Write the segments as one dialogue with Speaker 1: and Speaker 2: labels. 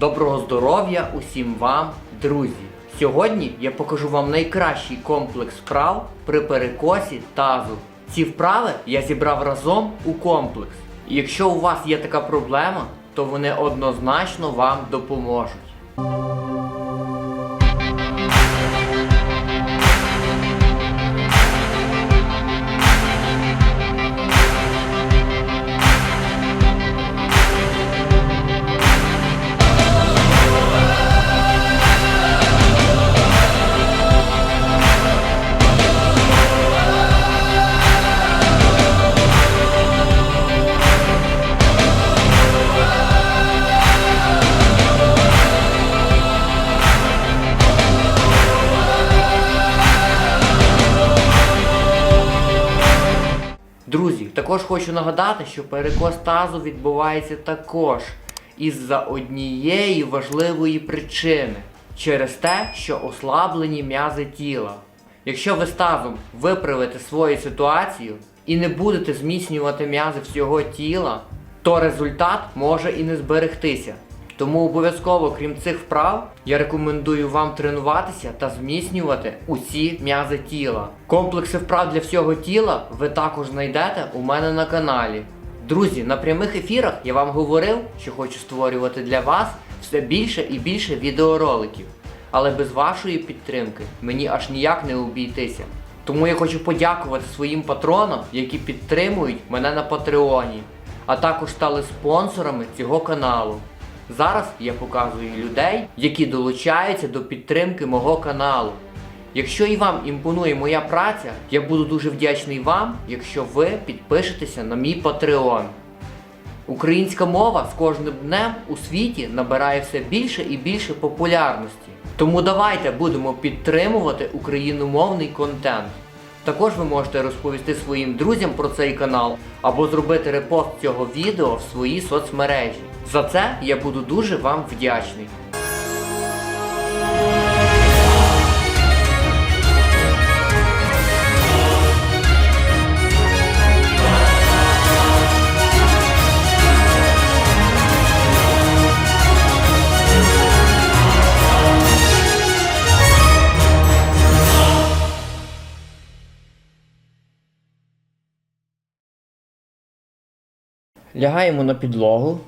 Speaker 1: Доброго здоров'я усім вам, друзі! Сьогодні я покажу вам найкращий комплекс вправ при перекосі тазу. Ці вправи я зібрав разом у комплекс. І якщо у вас є така проблема, то вони однозначно вам допоможуть. Також хочу нагадати, що перекос тазу відбувається також із-за однієї важливої причини через те, що ослаблені м'язи тіла. Якщо ви з тазом виправите свою ситуацію і не будете зміцнювати м'язи всього тіла, то результат може і не зберегтися. Тому обов'язково, крім цих вправ, я рекомендую вам тренуватися та зміцнювати усі м'язи тіла. Комплекси вправ для всього тіла ви також знайдете у мене на каналі. Друзі, на прямих ефірах я вам говорив, що хочу створювати для вас все більше і більше відеороликів. Але без вашої підтримки мені аж ніяк не обійтися. Тому я хочу подякувати своїм патронам, які підтримують мене на Патреоні, а також стали спонсорами цього каналу. Зараз я показую людей, які долучаються до підтримки мого каналу. Якщо і вам імпонує моя праця, я буду дуже вдячний вам, якщо ви підпишетеся на мій Patreon. Українська мова з кожним днем у світі набирає все більше і більше популярності. Тому давайте будемо підтримувати україномовний контент. Також ви можете розповісти своїм друзям про цей канал або зробити репост цього відео в своїй соцмережі. За це я буду дуже вам вдячний. Лягаємо на підлогу,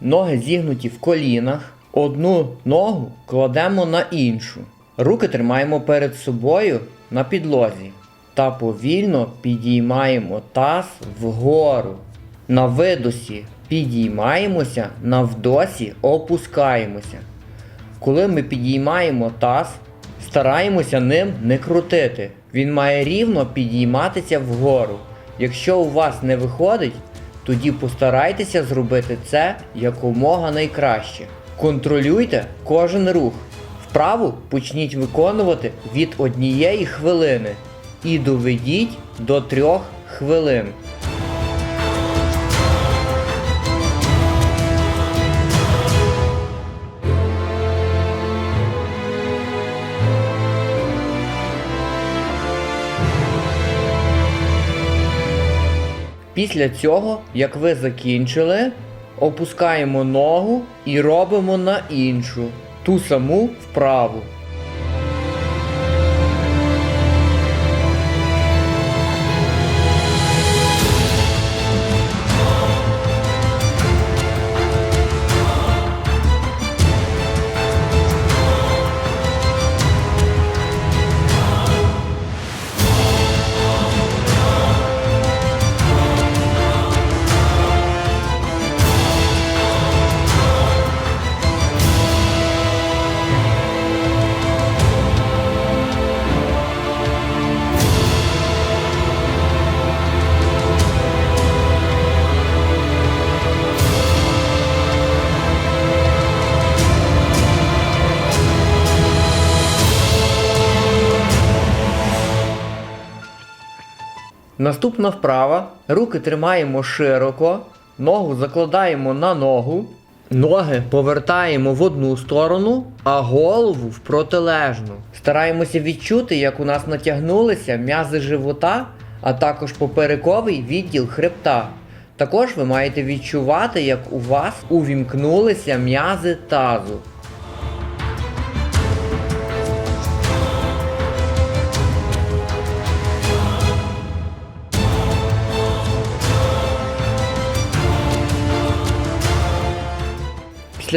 Speaker 1: ноги зігнуті в колінах, одну ногу кладемо на іншу. Руки тримаємо перед собою на підлозі та повільно підіймаємо таз вгору. На видосі підіймаємося, на вдосі опускаємося. Коли ми підіймаємо таз, стараємося ним не крутити. Він має рівно підійматися вгору. Якщо у вас не виходить, тоді постарайтеся зробити це якомога найкраще. Контролюйте кожен рух. Вправу почніть виконувати від однієї хвилини і доведіть до трьох хвилин. Після цього, як ви закінчили, опускаємо ногу і робимо на іншу, ту саму вправу. Наступна вправа. Руки тримаємо широко, ногу закладаємо на ногу, ноги повертаємо в одну сторону, а голову в протилежну. Стараємося відчути, як у нас натягнулися м'язи живота, а також поперековий відділ хребта. Також ви маєте відчувати, як у вас увімкнулися м'язи тазу.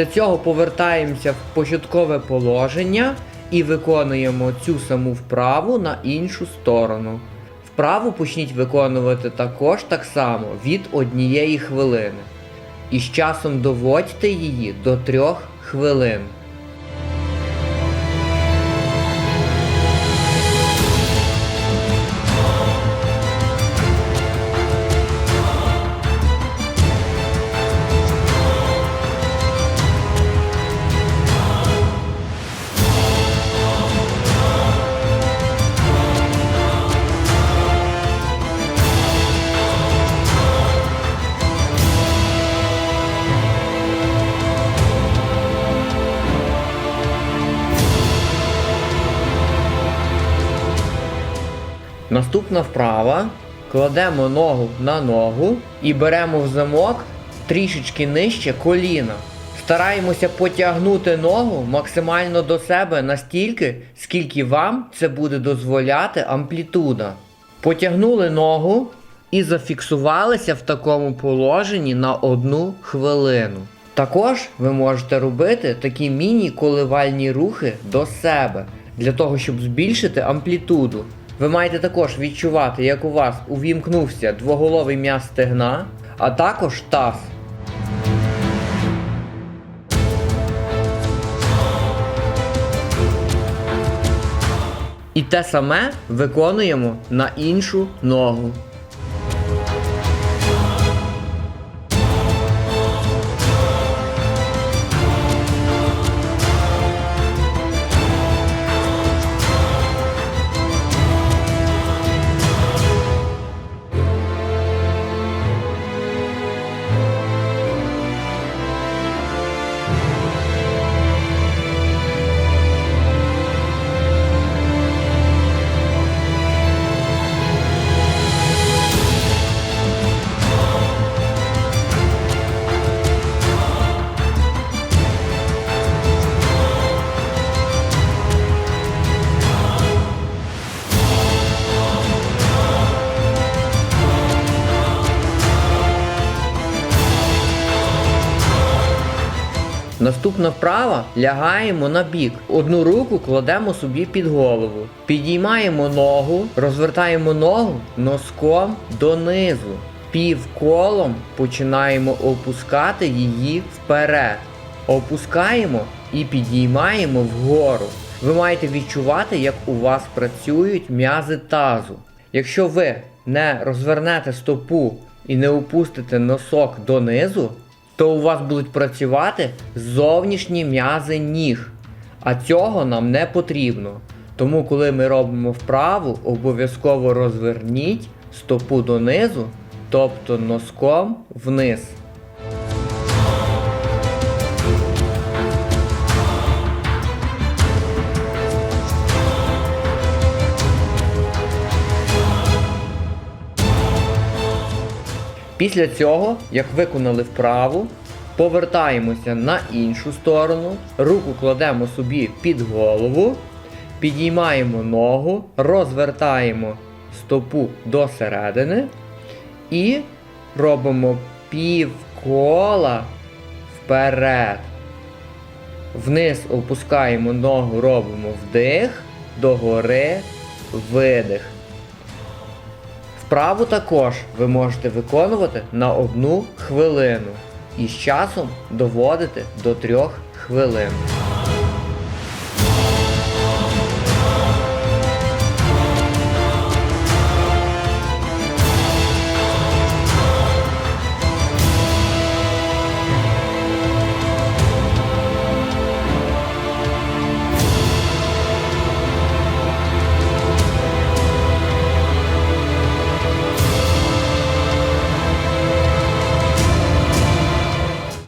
Speaker 1: Після цього повертаємося в початкове положення і виконуємо цю саму вправу на іншу сторону. Вправу почніть виконувати також так само від однієї хвилини. І з часом доводьте її до трьох хвилин. Наступна вправа. Кладемо ногу на ногу і беремо в замок трішечки нижче коліна. Стараємося потягнути ногу максимально до себе настільки, скільки вам це буде дозволяти амплітуда. Потягнули ногу і зафіксувалися в такому положенні на одну хвилину. Також ви можете робити такі міні-коливальні рухи до себе для того, щоб збільшити амплітуду. Ви маєте також відчувати, як у вас увімкнувся двоголовий м'яз стегна, а також таз. І те саме виконуємо на іншу ногу. Наступна вправа лягаємо на бік. Одну руку кладемо собі під голову. Підіймаємо ногу, розвертаємо ногу носком донизу. Півколом починаємо опускати її вперед. Опускаємо і підіймаємо вгору. Ви маєте відчувати, як у вас працюють м'язи тазу. Якщо ви не розвернете стопу і не опустите носок донизу, то у вас будуть працювати зовнішні м'язи ніг. А цього нам не потрібно. Тому, коли ми робимо вправу, обов'язково розверніть стопу донизу, тобто носком вниз. Після цього, як виконали вправу, повертаємося на іншу сторону, руку кладемо собі під голову, підіймаємо ногу, розвертаємо стопу до середини і робимо півкола вперед. Вниз опускаємо ногу, робимо вдих, догори, видих. Вправу також ви можете виконувати на одну хвилину і з часом доводити до трьох хвилин.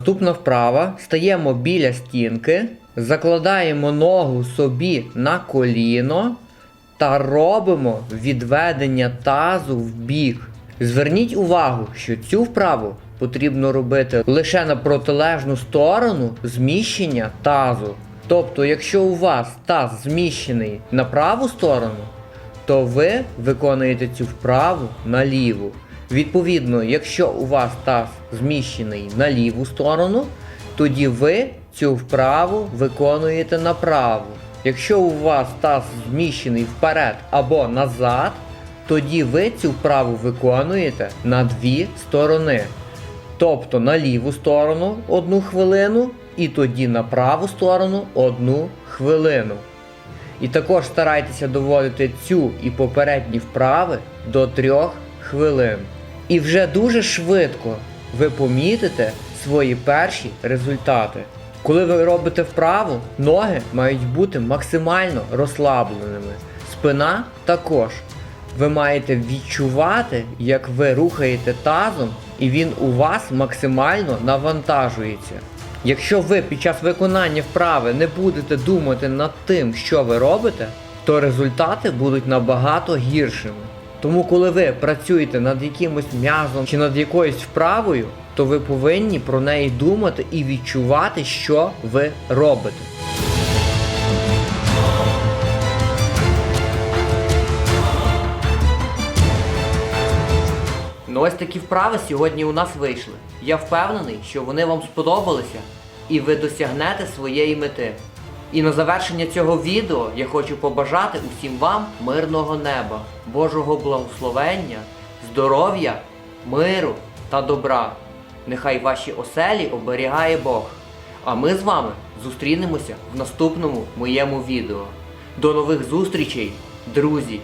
Speaker 1: Наступна вправа. Стаємо біля стінки, закладаємо ногу собі на коліно та робимо відведення тазу в бік. Зверніть увагу, що цю вправу потрібно робити лише на протилежну сторону зміщення тазу. Тобто, якщо у вас таз зміщений на праву сторону, то ви виконуєте цю вправу на ліву. Відповідно, якщо у вас таз зміщений на ліву сторону, тоді ви цю вправу виконуєте на праву. Якщо у вас таз зміщений вперед або назад, тоді ви цю вправу виконуєте на дві сторони. Тобто на ліву сторону одну хвилину і тоді на праву сторону одну хвилину. І також старайтеся доводити цю і попередні вправи до трьох хвилин. І вже дуже швидко ви помітите свої перші результати. Коли ви робите вправу, ноги мають бути максимально розслабленими. Спина також. Ви маєте відчувати, як ви рухаєте тазом, і він у вас максимально навантажується. Якщо ви під час виконання вправи не будете думати над тим, що ви робите, то результати будуть набагато гіршими. Тому, коли ви працюєте над якимось м'язом чи над якоюсь вправою, то ви повинні про неї думати і відчувати, що ви робите. Ну ось такі вправи сьогодні у нас вийшли. Я впевнений, що вони вам сподобалися і ви досягнете своєї мети. І на завершення цього відео я хочу побажати усім вам мирного неба, Божого благословення, здоров'я, миру та добра. Нехай ваші оселі оберігає Бог. А ми з вами зустрінемося в наступному моєму відео. До нових зустрічей, друзі!